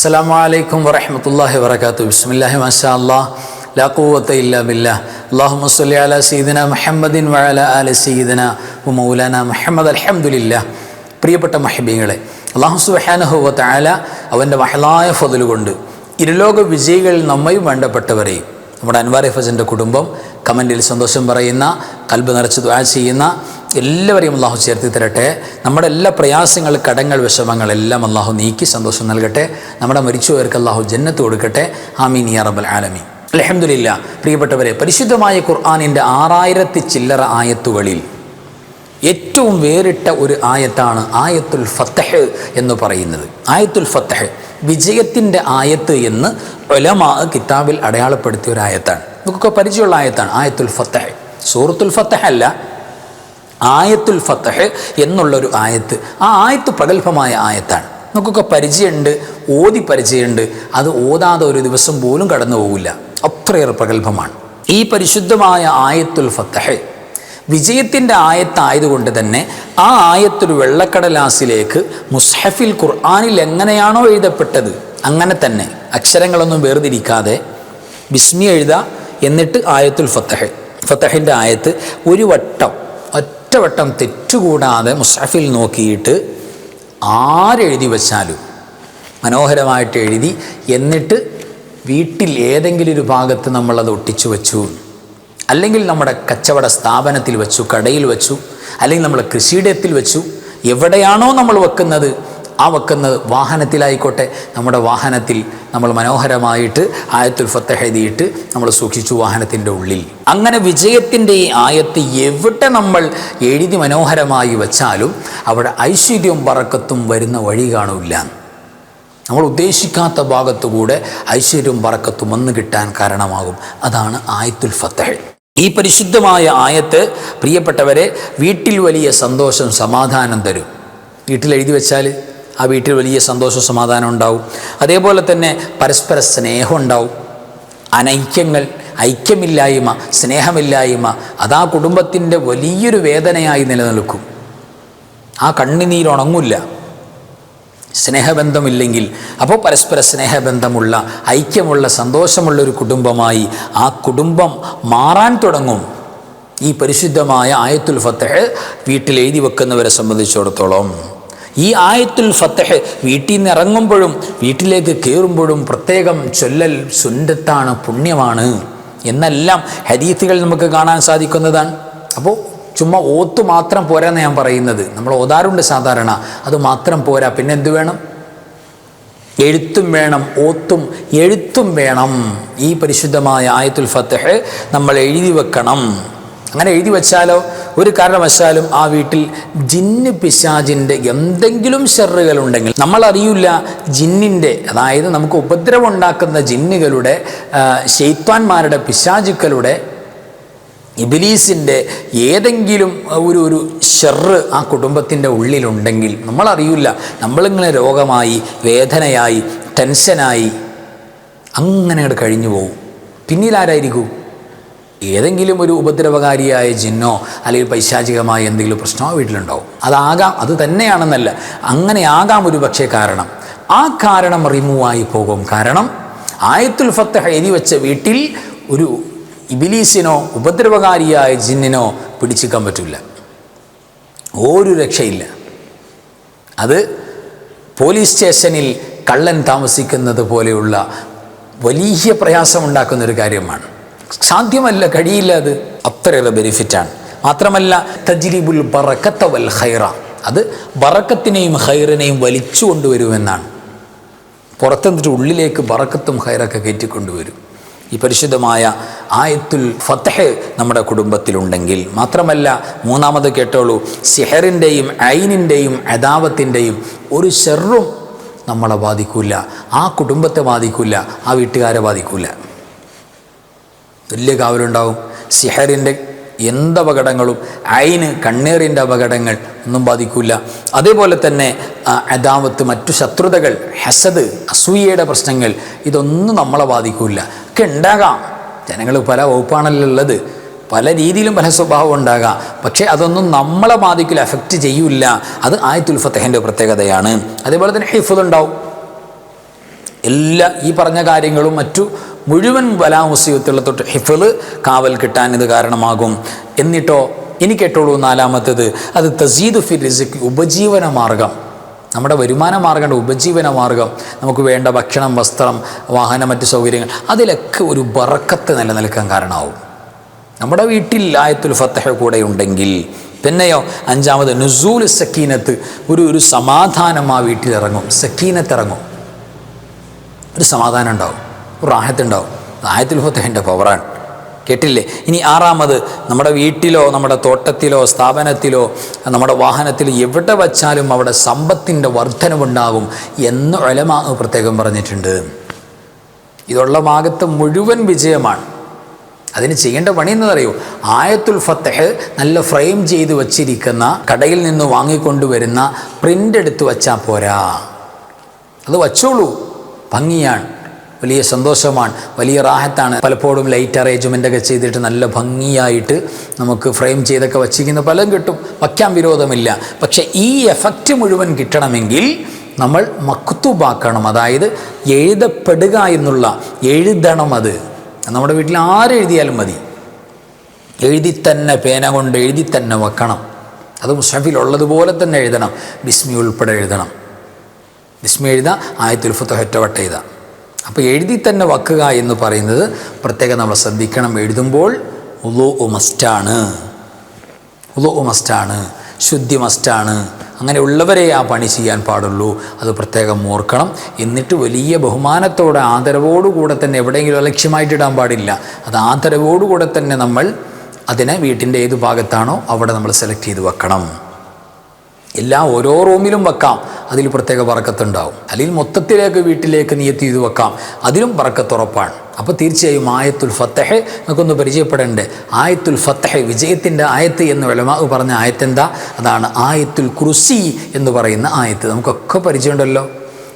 السلام عليكم ورحمة الله وبركاته بسم الله ما شاء الله لا قوة إلا بالله اللهم صل على سيدنا محمد وعلى آل سيدنا ومولانا محمد الحمد لله പ്രിയപ്പെട്ട മഹബീങ്ങളെ അള്ളാഹു സുബാനഹുവ താല അവൻ്റെ മഹലായ ഫതിൽ കൊണ്ട് ഇരുലോക വിജയികളിൽ നമ്മയും വേണ്ടപ്പെട്ടവരെയും നമ്മുടെ അൻവാർ ഫസന്റെ കുടുംബം കമന്റിൽ സന്തോഷം പറയുന്ന കൽബ് നിറച്ച് ദ്വാ ചെയ്യുന്ന എല്ലാവരെയും അള്ളാഹു ചേർത്തി തരട്ടെ. നമ്മുടെ എല്ലാ പ്രയാസങ്ങൾ കടങ്ങൾ വിഷമങ്ങൾ എല്ലാം അള്ളാഹു നീക്കി സന്തോഷം നൽകട്ടെ. നമ്മുടെ മരിച്ചുപോയവർക്ക് അള്ളാഹു ജന്നത്ത് കൊടുക്കട്ടെ. ആമീൻ യാ റബൽ ആലമീൻ. അലഹമുല്ല പ്രിയപ്പെട്ടവരെ പരിശുദ്ധമായ ഖുർആാനിന്റെ ആറായിരത്തി ചില്ലറ ആയത്തുകളിൽ ഏറ്റവും വേറിട്ട ഒരു ആയത്താണ് ആയത്തുൽ ഫത്തഹ് എന്ന് പറയുന്നത്. ആയത്തുൽ ഫത്തഹ്. വിജയത്തിന്റെ ആയത്ത് എന്ന് ഒലമാ കിതാബിൽ അടയാളപ്പെടുത്തിയ ഒരു ആയത്താണ്. നമുക്കൊക്കെ പരിചയമുള്ള ആയത്താണ് ആയത്തുൽ ഫത്തഹ് സൂറത്തുൽ ഫത്തഹ് അല്ല ആയത്തുൽ ഫത്തഹ് എന്നുള്ളൊരു ആയത്ത്. ആ ആയത്ത് പ്രഗത്ഭമായ ആയത്താണ്. നമുക്കൊക്കെ പരിചയമുണ്ട് ഓതി പരിചയമുണ്ട്. അത് ഓതാതെ ഒരു ദിവസം പോലും കടന്നു പോകില്ല അത്രയേറെ പ്രഗത്ഭമാണ്. ഈ പരിശുദ്ധമായ ആയത്തുൽ ഫത്തഹ് വിജയത്തിന്റെ ആയത്തായതുകൊണ്ട് തന്നെ ആ ആയത്തൊരു വെള്ളക്കടലാസിലേക്ക് മുസ്ഹഫിൽ ഖുർആാനിൽ എങ്ങനെയാണോ എഴുതപ്പെട്ടത് അങ്ങനെ തന്നെ അക്ഷരങ്ങളൊന്നും വേർതിരിക്കാതെ ബിസ്മി എഴുതുക എന്നിട്ട് ആയത്തുൽ ഫത്തഹ്. ഫത്തഹിന്റെ ആയത്ത് ഒരു വട്ടം ഒറ്റവട്ടം തെറ്റുകൂടാതെ മുസ്ഹഫിൽ നോക്കിയിട്ട് ആരെഴുതി വച്ചാലും മനോഹരമായിട്ട് എഴുതി എന്നിട്ട് വീട്ടിൽ ഏതെങ്കിലും ഒരു ഭാഗത്ത് നമ്മളത് ഒട്ടിച്ചു വച്ചു. അല്ലെങ്കിൽ നമ്മുടെ കച്ചവട സ്ഥാപനത്തിൽ വെച്ചു കടയിൽ വെച്ചു അല്ലെങ്കിൽ നമ്മുടെ കൃഷിയിടത്തിൽ വെച്ചു എവിടെയാണോ നമ്മൾ വെക്കുന്നത് ആ വെക്കുന്നത് വാഹനത്തിലായിക്കോട്ടെ നമ്മുടെ വാഹനത്തിൽ നമ്മൾ മനോഹരമായിട്ട് ആയത്തുൽ ഫത്തഹ് എഴുതിയിട്ട് നമ്മൾ സൂക്ഷിച്ചു വാഹനത്തിന്റെ ഉള്ളിൽ. അങ്ങനെ വിജയത്തിന്റെ ഈ ആയത്ത് എവിടെ നമ്മൾ എഴുതി മനോഹരമായി വെച്ചാലും അവിടെ ഐശ്വര്യവും പറക്കത്തും വരുന്ന വഴി കാണില്ല. നമ്മൾ ഉദ്ദേശിക്കാത്ത ഭാഗത്തുകൂടെ ഐശ്വര്യവും പറക്കത്തും വന്നു കിട്ടാൻ കാരണമാകും. അതാണ് ആയത്തുൽ ഫത്തഹ്. ഈ പരിശുദ്ധമായ ആയത്ത് പ്രിയപ്പെട്ടവരെ വീട്ടിൽ വലിയ സന്തോഷം സമാധാനം തരും. വീട്ടിൽ എഴുതി വെച്ചാൽ ആ വീട്ടിൽ വലിയ സന്തോഷം സമാധാനം ഉണ്ടാവും. അതേപോലെ തന്നെ പരസ്പര സ്നേഹം ഉണ്ടാവും. അനൈക്യങ്ങൾ ഐക്യമില്ലായ്മ സ്നേഹമില്ലായ്മ അതാ കുടുംബത്തിന്റെ വലിയൊരു വേദനയായി നിലനിൽക്കും. ആ കണ്ണുനീരുണങ്ങില്ല. സ്നേഹബന്ധമില്ലെങ്കിൽ അപ്പോൾ പരസ്പര സ്നേഹബന്ധമുള്ള ഐക്യമുള്ള സന്തോഷമുള്ള ഒരു കുടുംബമായി ആ കുടുംബം മാറാൻ തുടങ്ങും. ഈ പരിശുദ്ധമായ ആയത്തുൽ ഫത്തഹ് വീട്ടിൽ എഴുതി വെക്കുന്നവരെ സംബന്ധിച്ചിടത്തോളം ഈ ആയത്തുൽ ഫത്തഹ് വീട്ടിൽ നിന്ന് ഇറങ്ങുമ്പോഴും വീട്ടിലേക്ക് കയറുമ്പോഴും പ്രത്യേകം ചൊല്ലൽ സുന്നത്താണ് പുണ്യമാണ്. എന്നെല്ലാം ഹരീത്തുകൾ നമുക്ക് കാണാൻ സാധിക്കുന്നതാണ്. അപ്പോൾ ചുമ്മാ ഓത്ത് മാത്രം പോരാന്ന് ഞാൻ പറയുന്നത്. നമ്മൾ ഓതാറുണ്ട് സാധാരണ. അത് മാത്രം പോരാ. പിന്നെ എന്ത് വേണം? എഴുത്തും വേണം ഓത്തും എഴുത്തും വേണം. ഈ പരിശുദ്ധമായ ആയത്തുൽ ഫത്തഹ് നമ്മൾ എഴുതി വെക്കണം. അങ്ങനെ എഴുതി വെച്ചാലോ? ഒരു കാരണവശാലും ആ വീട്ടിൽ ജിന്ന് പിശാജിന്റെ എന്തെങ്കിലും ഷെറുകൾ ഉണ്ടെങ്കിൽ നമ്മൾ അറിയില്ല ജിന്നിന്റെ അതായത് നമുക്ക് ഉപദ്രവം ഉണ്ടാക്കുന്ന ജിന്നുകളുടെ ശൈത്വാന്മാരുടെ പിശാചുക്കളുടെ ഇബിലീസിന്റെ ഏതെങ്കിലും ഒരു ഒരു ഷെറ് ആ കുടുംബത്തിന്റെ ഉള്ളിലുണ്ടെങ്കിൽ നമ്മളറിയില്ല. നമ്മളിങ്ങനെ രോഗമായി വേദനയായി ടെൻഷനായി അങ്ങനെ അങ്ങോട്ട് കഴിഞ്ഞു പോകും പിന്നീട് ആരായിരിക്കും ഏതെങ്കിലും ഒരു ഉപദ്രവകാരിയായ ജിന്നോ അല്ലെങ്കിൽ പൈശാചികമായ എന്തെങ്കിലും പ്രശ്നമോ വീട്ടിലുണ്ടാവും. അതാകാം അത് തന്നെയാണെന്നല്ല. അങ്ങനെ ആകാം ഒരു പക്ഷേ കാരണം. ആ കാരണം റിമൂവായി പോകും. കാരണം ആയത്തുൽ ഫത്ത് എഴുതി വെച്ച വീട്ടിൽ ഒരു ഇബിലീസിനോ ഉപദ്രവകാരിയായ ജിന്നിനോ പിടിച്ചിക്കാൻ പറ്റില്ല. ഒരു രക്ഷയില്ല. അത് പോലീസ് സ്റ്റേഷനിൽ കള്ളൻ താമസിക്കുന്നത് പോലെയുള്ള വലിയ പ്രയാസമുണ്ടാക്കുന്ന ഒരു കാര്യമാണ്. സാധ്യമല്ല കഴിയില്ല അത്. അത്രയേറെ ബെനിഫിറ്റാണ് മാത്രമല്ല തജ്രീബുൽ ബറക്കത്ത വൽ ഖൈറ. അത് ബറക്കത്തിനെയും ഹൈറിനെയും വലിച്ചു കൊണ്ടുവരുമെന്നാണ് പുറത്തുനിന്നിട്ട് ഉള്ളിലേക്ക് ബറക്കത്തും ഹൈറൊക്കെ കയറ്റിക്കൊണ്ടുവരും. ഈ പരിശുദ്ധമായ ആയത്തുൽ ഫത്തഹ് നമ്മുടെ കുടുംബത്തിലുണ്ടെങ്കിൽ മാത്രമല്ല മൂന്നാമത് കേട്ടോളൂ സിഹറിന്റെയും ഐനിന്റെയും അദാവത്തിന്റെയും ഒരു ഷെറും നമ്മളെ ബാധിക്കില്ല ആ കുടുംബത്തെ ബാധിക്കില്ല ആ വീട്ടുകാരെ ബാധിക്കില്ല വലിയ കാവലുണ്ടാവും. സിഹറിന്റെ എന്ത് അപകടങ്ങളും അയിന് കണ്ണീറിന്റെ അപകടങ്ങൾ ഒന്നും ബാധിക്കില്ല അതേപോലെ തന്നെ അദാവത്ത് മറ്റു ശത്രുതകൾ ഹസദ് അസൂയയുടെ പ്രശ്നങ്ങൾ ഇതൊന്നും നമ്മളെ ബാധിക്കില്ല ഒക്കെ ഉണ്ടാകാം. ജനങ്ങൾ പല വകുപ്പാണല്ലോ ഉള്ളത്. പല രീതിയിലും പല സ്വഭാവം ഉണ്ടാകാം. പക്ഷേ അതൊന്നും നമ്മളെ ബാധിക്കില്ല എഫക്റ്റ് ചെയ്യില്ല. അത് ആയത്തുൽ ഫത്തേഹന്റെ പ്രത്യേകതയാണ്. അതേപോലെ തന്നെ ഹിഫുദ് ഉണ്ടാവും. എല്ലാ ഈ പറഞ്ഞ കാര്യങ്ങളും മറ്റു മുഴുവൻ ബലാമുസീബത്തുള്ള തൊട്ട് ഹിഫിൾ കാവൽ കിട്ടാൻ ഇത് കാരണമാകും. എന്നിട്ടോ ഇനി കേട്ടോളൂ നാലാമത്തത്. അത് തസീദ് ഫിർ ഉപജീവന മാർഗം. നമ്മുടെ വരുമാന മാർഗമുണ്ട് ഉപജീവന മാർഗം നമുക്ക് വേണ്ട ഭക്ഷണം വസ്ത്രം വാഹനം മറ്റ് സൗകര്യങ്ങൾ അതിലൊക്കെ ഒരു ബറക്കത്ത് നിലനിൽക്കാൻ കാരണമാവും. നമ്മുടെ വീട്ടിൽ ആയത്തുൽ ഫത്തഹ കൂടെ ഉണ്ടെങ്കിൽ പിന്നെയോ അഞ്ചാമത് നുസൂൽ സക്കീനത്ത് ഒരു ഒരു സമാധാനം ആ വീട്ടിൽ ഇറങ്ങും സക്കീനത്ത് ഇറങ്ങും. ഒരു സമാധാനം ഉണ്ടാവും ഒരു റാഹത്തുണ്ടാവും ആയത്തുൽ ഫത്തഹിന്റെ പവറാണ്. കേട്ടില്ലേ? ഇനി ആറാമത് നമ്മുടെ വീട്ടിലോ നമ്മുടെ തോട്ടത്തിലോ സ്ഥാപനത്തിലോ നമ്മുടെ വാഹനത്തിൽ എവിടെ വച്ചാലും അവിടെ സമ്പത്തിന്റെ വർധനവുണ്ടാകും എന്ന് ഒലമാ പ്രത്യേകം പറഞ്ഞിട്ടുണ്ട്. ഇതുള്ള ഭാഗത്ത് മുഴുവൻ വിജയമാണ്. അതിന് ചെയ്യേണ്ട പണി എന്നതറിയോ? ആയത്തുൽ ഫത്തഹ് നല്ല ഫ്രെയിം ചെയ്ത് വച്ചിരിക്കുന്ന കടയിൽ നിന്ന് വാങ്ങിക്കൊണ്ടുവരുന്ന പ്രിന്റ് എടുത്ത് വച്ചാൽ പോരാ. അത് വച്ചോളൂ. ഭംഗിയാണ്. വലിയ സന്തോഷമാണ്. വലിയ റാഹത്താണ്. പലപ്പോഴും ലൈറ്റ് അറേഞ്ച്മെന്റ് ഒക്കെ ചെയ്തിട്ട് നല്ല ഭംഗിയായിട്ട് നമുക്ക് ഫ്രെയിം ചെയ്തൊക്കെ വച്ചിരിക്കുന്ന പലതും കിട്ടും. വയ്ക്കാൻ വിരോധമില്ല. പക്ഷേ ഈ എഫക്റ്റ് മുഴുവൻ കിട്ടണമെങ്കിൽ നമ്മൾ മക്തുബാക്കണം. അതായത് എഴുതപ്പെടുക എന്നുള്ള എഴുതണം അത്. നമ്മുടെ വീട്ടിൽ ആരെഴുതിയാലും മതി. എഴുതി തന്നെ പേന കൊണ്ട് എഴുതി തന്നെ വെക്കണം. അത് മുഷഫിലുള്ളതുപോലെ തന്നെ എഴുതണം. ബിസ്മി ഉൾപ്പെടെ എഴുതണം. ബിസ്മി എഴുതാം ആയത്തുൽ ഒറ്റവട്ട എഴുതാം അപ്പോൾ എഴുതി തന്നെ വക്കുക എന്ന് പറയുന്നത് പ്രത്യേകം നമ്മൾ ശ്രദ്ധിക്കണം. എഴുതുമ്പോൾ ഉലു മസ്റ്റാണ്. ഉലു മസ്റ്റാണ്. ശുദ്ധി മസ്റ്റാണ്. അങ്ങനെയുള്ളവരെ ആ പണി ചെയ്യാൻ പാടുള്ളൂ. അത് പ്രത്യേകം ഓർക്കണം. എന്നിട്ട് വലിയ ബഹുമാനത്തോടെ ആദരവോടുകൂടെ തന്നെ എവിടെയെങ്കിലും അലക്ഷ്യമായിട്ട് ഇടാൻ പാടില്ല. അത് ആദരവോടുകൂടെ തന്നെ നമ്മൾ അതിനെ വീട്ടിന്റെ ഏത് ഭാഗത്താണോ അവിടെ നമ്മൾ സെലക്ട് ചെയ്ത് വെക്കണം. എല്ലാം ഓരോ റൂമിലും വെക്കാം. അതിൽ പ്രത്യേക പറക്കത്തുണ്ടാവും അല്ലെങ്കിൽ മൊത്തത്തിലേക്ക് വീട്ടിലേക്ക് നിയത്തി ചെയ്ത് വെക്കാം. അതിലും പറക്കത്തുറപ്പാണ് അപ്പോൾ തീർച്ചയായും ആയത്തുൽ ഫത്തഹ് നമുക്കൊന്ന് പരിചയപ്പെടേണ്ടേ. ആയത്തുൽ ഫത്തഹ് വിജയത്തിന്റെ ആയത്ത് എന്ന് വിലമാവ് പറഞ്ഞ ആയത്തെന്താ? അതാണ് ആയത്തുൽ കുർസി എന്ന് പറയുന്ന ആയത്ത്. നമുക്കൊക്കെ പരിചയമുണ്ടല്ലോ.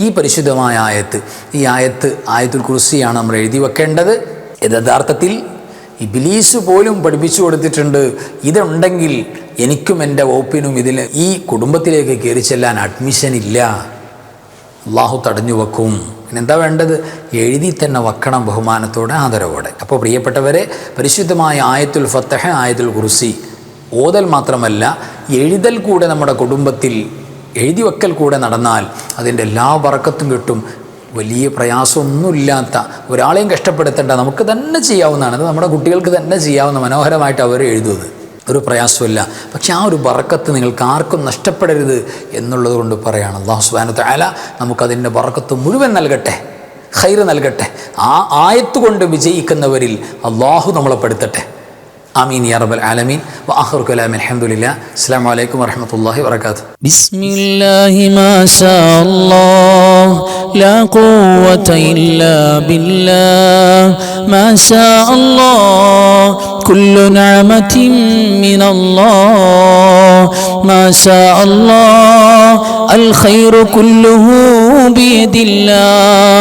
ഈ പരിശുദ്ധമായ ആയത്ത്. ഈ ആയത്ത് ആയത്തുൽ കുർസിയാണ് നമ്മൾ എഴുതി വെക്കേണ്ടത്. യഥാർത്ഥത്തിൽ ഇബിലീസ് പോലും പഠിപ്പിച്ചു കൊടുത്തിട്ടുണ്ട്. ഇതുണ്ടെങ്കിൽ എനിക്കും എന്റെ വകുപ്പിനും ഇതിൽ ഈ കുടുംബത്തിലേക്ക് കയറി ചെല്ലാൻ അഡ്മിഷൻ ഇല്ല. അള്ളാഹു തടഞ്ഞു വെക്കും. പിന്നെന്താ വേണ്ടത്? എഴുതി തന്നെ വെക്കണം ബഹുമാനത്തോടെ ആദരവോടെ. അപ്പോൾ പ്രിയപ്പെട്ടവരെ പരിശുദ്ധമായ ആയത്തുൽ ഫത്തഹ ആയത്തുൽ കുറിസി ഓതൽ മാത്രമല്ല എഴുതൽ കൂടെ നമ്മുടെ കുടുംബത്തിൽ എഴുതി വെക്കൽ കൂടെ നടന്നാൽ അതിന്റെ എല്ലാ വറക്കത്തും കിട്ടും. വലിയ പ്രയാസമൊന്നുമില്ലാത്ത ഒരാളെയും കഷ്ടപ്പെടുത്തേണ്ട നമുക്ക് തന്നെ ചെയ്യാവുന്നതാണ്. അത് നമ്മുടെ കുട്ടികൾക്ക് തന്നെ ചെയ്യാവുന്ന മനോഹരമായിട്ട് അവർ എഴുതുന്നത്. ഒരു പ്രയാസമില്ല പക്ഷേ ആ ഒരു ബറക്കത്ത് നിങ്ങൾക്ക് ആർക്കും നഷ്ടപ്പെടരുത് എന്നുള്ളത് കൊണ്ട് പറയാണ് അള്ളാഹു സുബാനത്ത് അല നമുക്കതിന്റെ ബറക്കത്ത് മുഴുവൻ നൽകട്ടെ. ഹൈറ് നൽകട്ടെ. ആ ആയത്തുകൊണ്ട് വിജയിക്കുന്നവരിൽ അള്ളാഹു നമ്മളെ പെടുത്തട്ടെ. آمين يا رب العالمين. وآخر كلام الحمد لله السلام عليكم ورحمة الله وبركاته. بسم الله ما شاء الله لا قوة إلا بالله. ما شاء الله كل نعمة من الله. ما شاء الله الخير كله بيد الله.